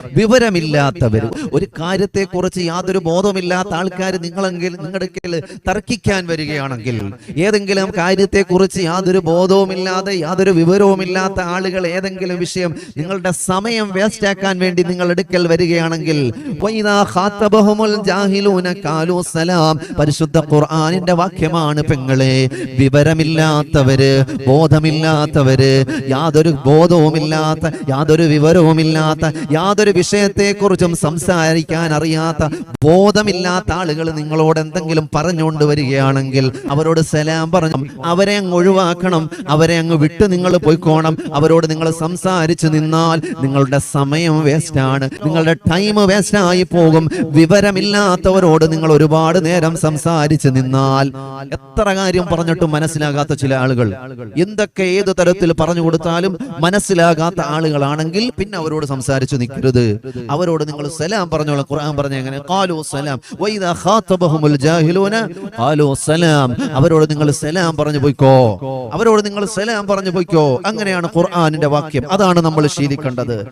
വിവരമില്ലാത്തവർ ഒരു കാര്യത്തെക്കുറിച്ച് യാതൊരു ബോധമില്ലാത്ത ആൾക്കാർ നിങ്ങളെങ്കിൽ നിങ്ങളുടെ തർക്കിക്കാൻ വരികയാണെങ്കിൽ ഏതെങ്കിലും കാര്യത്തെക്കുറിച്ച് യാതൊരു ബോധവുമില്ലാതെ യാതൊരു വിവരവുമില്ലാത്ത ആളുകൾ ഏതെങ്കിലും വിഷയം നിങ്ങളുടെ സമയം വേസ്റ്റ് ആക്കാൻ വേണ്ടി നിങ്ങൾ എടുക്കൽ വരികയാണെങ്കിൽ പരിശുദ്ധ ഖുർആാനിന്റെ വാക്യമാണ് പെങ്ങളെ വിവരമില്ലാത്തവര് ബോധമില്ലാത്തവര് യാതൊരു ബോധവുമില്ലാത്ത യാതൊരു വിവരവുമില്ലാത്ത യാതൊരു വിഷയത്തെക്കുറിച്ചും സംസാരിക്കാൻ അറിയാത്ത ബോധമില്ലാത്ത ആളുകൾ നിങ്ങളോട് എന്തെങ്കിലും പറഞ്ഞുകൊണ്ട് വരികയാണെങ്കിൽ അവരോട് സലാം പറഞ്ഞു അവരെ അങ്ങ് ഒഴിവാക്കണം അവരെ അങ്ങ് വിട്ട് നിങ്ങൾ പോയിക്കോണം അവരോട് നിങ്ങൾ സംസാരിച്ചു നിന്നാൽ നിങ്ങളുടെ സമയം വേസ്റ്റാണ് നിങ്ങളുടെ ടൈം വേസ്റ്റ് ആയി പോകും. വിവരമില്ലാത്തവരോട് നിങ്ങൾ ഒരുപാട് നേരം സംസാരിച്ചു നിന്നാൽ എത്ര കാര്യം പറഞ്ഞിട്ടും മനസ്സിലാകാത്ത ചില ആളുകൾ. എന്തൊക്കെ ഏത് തരത്തിൽ പറഞ്ഞു കൊടുത്താലും മനസ്സിലാകാത്ത ആളുകളാണെങ്കിൽ പിന്നെ അവരോട് സംസാരിച്ചു നിൽക്കരുത്. അവരോട് നിങ്ങൾ സലാം പറഞ്ഞോളാം. ഖുർആൻ പറഞ്ഞ എങ്ങനെ? ഖാലു സലാം. വൈദാ ഖാതബഹുമുൽ ജാഹിലൂന ഖാലു സലാം. അവരോട് നിങ്ങൾ സലാം പറഞ്ഞു പോയിക്കോ. അവരോട് നിങ്ങൾ സലാം പറഞ്ഞു പോയിക്കോ. അങ്ങനെയാണ് ഖുർആനിന്റെ വാക്യം. അതാണ് നമ്മൾ ശീലിക്കേണ്ടത്.